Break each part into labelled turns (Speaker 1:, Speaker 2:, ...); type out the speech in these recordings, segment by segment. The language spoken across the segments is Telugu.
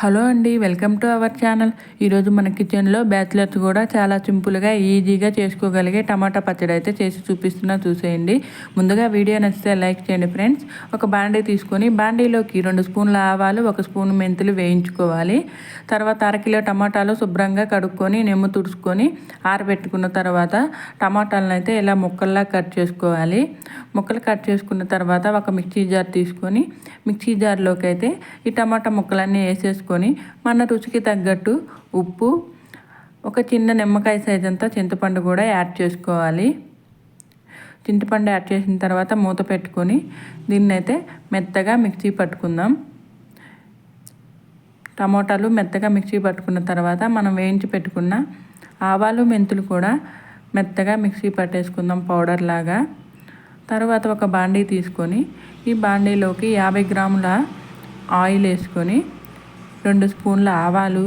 Speaker 1: హలో అండి వెల్కమ్ టు అవర్ ఛానల్. ఈరోజు మన కిచెన్లో బ్యాచిలర్స్ కూడా చాలా సింపుల్గా ఈజీగా చేసుకోగలిగే టమాటా పచ్చడి అయితే చేసి చూపిస్తున్నా చూసేయండి. ముందుగా వీడియో నచ్చితే లైక్ చేయండి ఫ్రెండ్స్. ఒక బాండీ తీసుకొని బాండీలోకి రెండు స్పూన్ల ఆవాలు ఒక స్పూన్ మెంతులు వేయించుకోవాలి. తర్వాత అరకిలో టమాటాలు శుభ్రంగా కడుక్కొని నెమ్ము తుడుచుకొని ఆరబెట్టుకున్న తర్వాత టమాటాలను అయితే ఇలా ముక్కల్లా కట్ చేసుకోవాలి. ముక్కలు కట్ చేసుకున్న తర్వాత ఒక మిక్సీ జార్ తీసుకొని మిక్సీ జార్లోకి అయితే ఈ టమాటా ముక్కలన్నీ వేసేసుకొని వేసుకొని మన రుచికి తగ్గట్టు ఉప్పు ఒక చిన్న నిమ్మకాయ సైజ్ అంతా చింతపండు కూడా యాడ్ చేసుకోవాలి. చింతపండు యాడ్ చేసిన తర్వాత మూత పెట్టుకొని దీన్ని అయితే మెత్తగా మిక్సీ పట్టుకుందాం. టమోటాలు మెత్తగా మిక్సీ పట్టుకున్న తర్వాత మనం వేయించి పెట్టుకున్న ఆవాలు మెంతులు కూడా మెత్తగా మిక్సీ పట్టేసుకుందాం పౌడర్ లాగా. తర్వాత ఒక బాండీ తీసుకొని ఈ బాండీలోకి యాభై గ్రాముల ఆయిల్ వేసుకొని రెండు స్పూన్ల ఆవాలు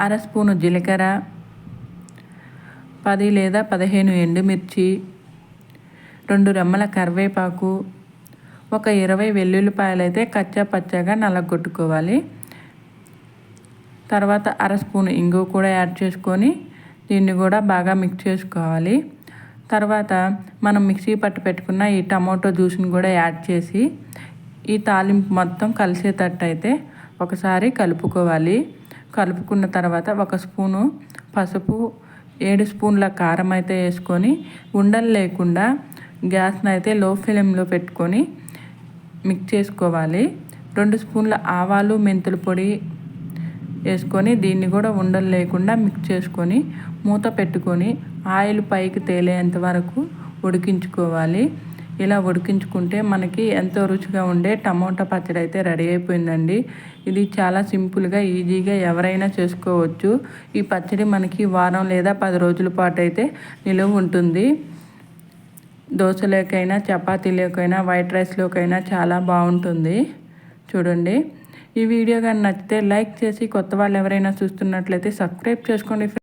Speaker 1: అర స్పూను జీలకర్ర పది లేదా పదిహేను ఎండుమిర్చి రెండు రెమ్మల కరివేపాకు ఒక ఇరవై వెల్లుల్లిపాయలు అయితే కచ్చా పచ్చగా నలగొట్టుకోవాలి. తర్వాత అర స్పూన్ ఇంగు కూడా యాడ్ చేసుకొని దీన్ని కూడా బాగా మిక్స్ చేసుకోవాలి. తర్వాత మనం మిక్సీ పట్టు పెట్టుకున్న ఈ టమాటో జ్యూస్ని కూడా యాడ్ చేసి ఈ తాలింపు మొత్తం కలిసేటట్టు అయితే ఒకసారి కలుపుకోవాలి. కలుపుకున్న తర్వాత ఒక స్పూను పసుపు ఏడు స్పూన్ల కారం అయితే వేసుకొని ఉండలు లేకుండా గ్యాస్ని అయితే లో ఫ్లేమ్లో పెట్టుకొని మిక్స్ చేసుకోవాలి. రెండు స్పూన్ల ఆవాలు మెంతుల పొడి వేసుకొని దీన్ని కూడా ఉండలు లేకుండా మిక్స్ చేసుకొని మూత పెట్టుకొని ఆయిల్ పైకి తేలేంత వరకు ఉడికించుకోవాలి. ఇలా ఉడికించుకుంటే మనకి ఎంతో రుచిగా ఉండే టమోటా పచ్చడి అయితే రెడీ అయిపోయిందండి. ఇది చాలా సింపుల్గా ఈజీగా ఎవరైనా చేసుకోవచ్చు. ఈ పచ్చడి మనకి వారం లేదా పది రోజుల పాటు అయితే నిలువ ఉంటుంది. దోశలోకైనా చపాతీలోకైనా వైట్ రైస్లోకైనా చాలా బాగుంటుంది. చూడండి. ఈ వీడియో కానీ నచ్చితే లైక్ చేసి కొత్త వాళ్ళు ఎవరైనా చూస్తున్నట్లయితే సబ్స్క్రైబ్ చేసుకోండి